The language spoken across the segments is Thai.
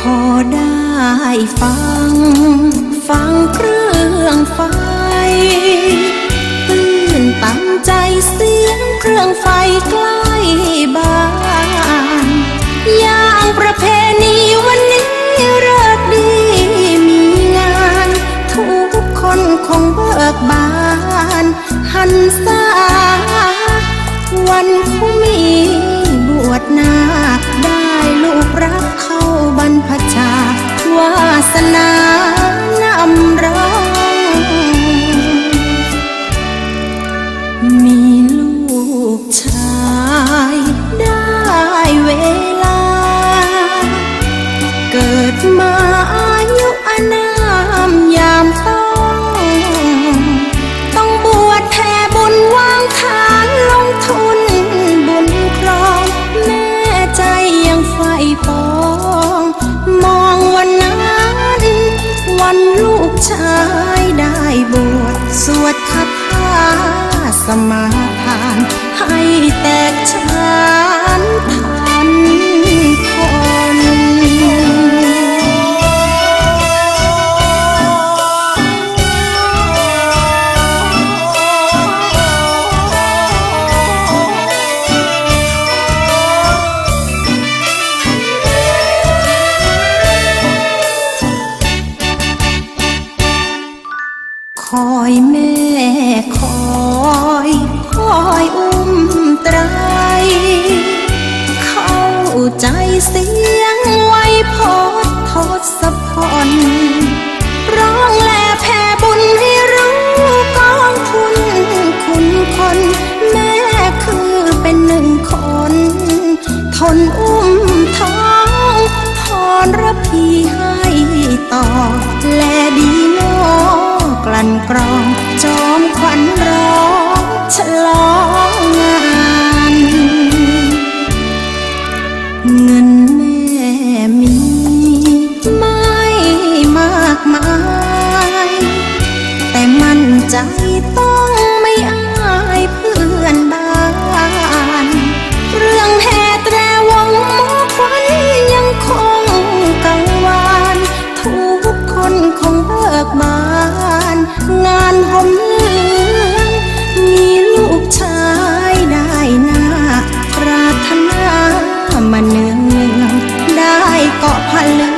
พอได้ฟัง ฟังเครื่องไฟตื่นตั้งใจเสียงเครื่องไฟใกล้บ้านยา มีลูกชายได้เวลา เกิดมาอายุอานามยามต้อง ต้องบวชแผ่บุญวางฐานลงทุนบุญครอง แม่ใจยังไฟปอง มองวันนั้น วันลูกชายได้บวชสวดคาถา สมาทานให้แตกฉานทัน อยแม่คอยคอยอุ้มไตร เข้าใจเสียงไวพดทศพรร้องแลแผ่บุญให้รู้กองทุนคุณคน แม่คือเป็นหนึ่งคน ทนอุ้มท้องพรระพีให้ต่อแล กรองจ มาเนืองเนืองได้เกาะผ้า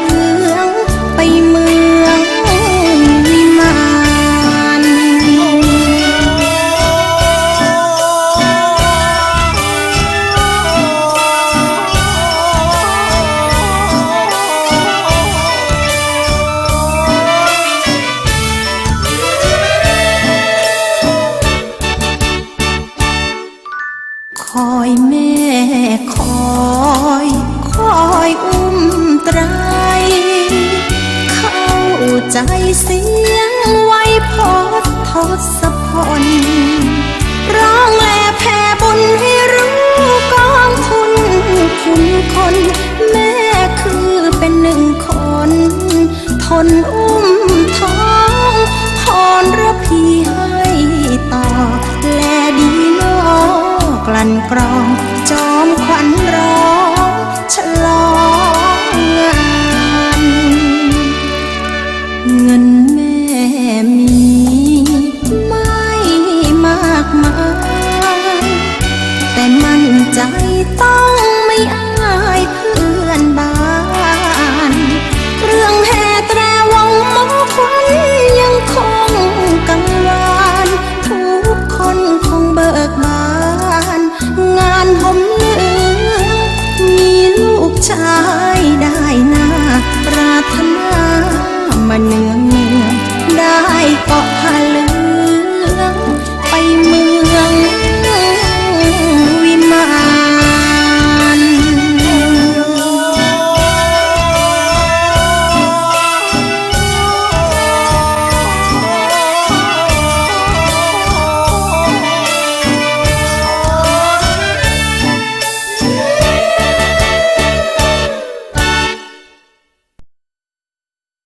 คนอุ้มท้องพรระพีให้ต่อ และดีนอกลั่นกรองจอ มาเนืองเนืองได้เกาะพา